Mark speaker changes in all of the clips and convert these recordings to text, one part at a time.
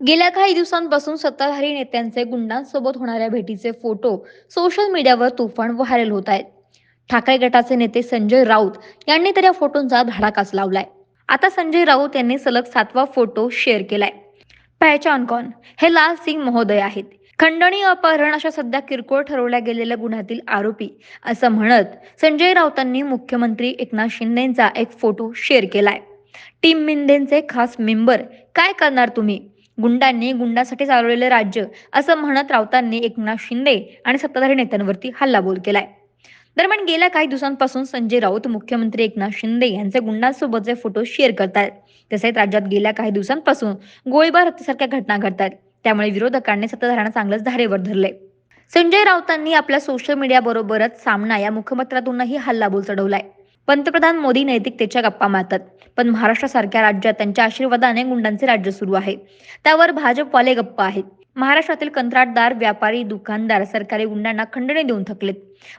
Speaker 1: गेल्या काही दिवसांपासून सत्ताधारी नेत्यांचे गुंडांसोबत होणाऱ्या भेटीचे फोटो सोशल मीडियावर तुफान व्हायरल होत आहेत. ठाकरे गटाचे नेते संजय राऊत यांनी तर या फोटोंचा धडाकाच लावलाय. आता संजय राऊत यांनी सलग सातवा फोटो शेअर केलाय. पहचान कौन? हे लाल सिंग महोदय आहेत. खंडणी अपहरण अशा सध्या किरकोळ ठरवल्या गेलेल्या गुन्ह्यातील आरोपी असं म्हणत संजय राऊतांनी मुख्यमंत्री एकनाथ शिंदेचा एक फोटो शेअर केलाय. टीम मिंदेंचे खास मेंबर काय करणार तुम्ही? गुंडांनी गुंडासाठी चालवलेलं राज्य असं म्हणत राऊतांनी एकनाथ शिंदे आणि सत्ताधारी नेत्यांवरती हल्लाबोल केलाय. दरम्यान गेल्या काही दिवसांपासून संजय राऊत मुख्यमंत्री एकनाथ शिंदे यांचे गुंडांसोबतचे फोटो शेअर करतात तसेच राज्यात गेल्या काही दिवसांपासून गोळीबार हत्येसारख्या घटना घडतात त्यामुळे विरोधकांनी सत्ताधाऱ्यांना चांगलंच धारेवर धरले संजय राऊतांनी आपल्या सोशल मीडिया बरोबरच सामना या मुखपत्रातूनही हल्लाबोल चढवलाय. पंतप्रधान मोदी नैतिकतेच्या गप्पा मारतात. पण महाराष्ट्रासारख्या राज्यात त्यांच्या आशीर्वादाने गुंडांचे राज्य सुरू आहे. त्यावर भाजपवाले गप्पा आहेत. महाराष्ट्रातील कंत्राटदार व्यापारी दुकानदार सरकारी गुंडांना खंडणी देऊन थकलेत.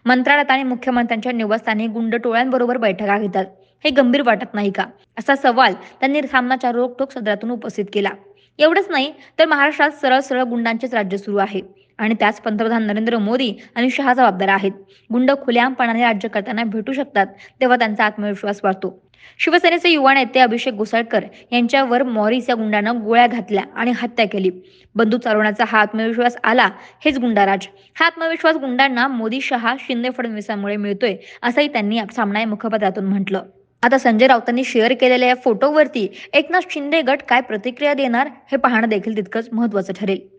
Speaker 1: मंत्रालयात आणि मुख्यमंत्र्यांच्या निवासस्थानी गुंड टोळ्यांबरोबर बैठका घेतात. हे गंभीर वाटत नाही का? असा सवाल त्यांनी सामनाच्या रोखोक सदरातून उपस्थित केला. एवढंच नाही तर महाराष्ट्रात सरळ सरळ गुंडांचेच राज्य सुरू आहे. आणि त्याच पंतप्रधान नरेंद्र मोदी आणि शहा जबाबदार आहेत. गुंड खुलेआमपणाने राज्य करताना भेटू शकतात तेव्हा त्यांचा आत्मविश्वास वाढतो. शिवसेनेचे युवा नेते अभिषेक घोसाळकर यांच्यावर मॉरिस या गुंडानं गोळ्या घातल्या आणि हत्या केली. बंदूक चालवण्याचा हा आत्मविश्वास आला हेच गुंडाराज. हा आत्मविश्वास गुंडांना मोदी शहा शिंदे फडणवीसांमुळे मिळतोय असंही त्यांनी सामना मुखपत्रातून म्हटलं. आता संजय राऊतांनी शेअर केलेल्या या फोटोवरती एकनाथ शिंदे गट काय प्रतिक्रिया देणार हे पाहणं देखील तितकंच महत्वाचं ठरेल.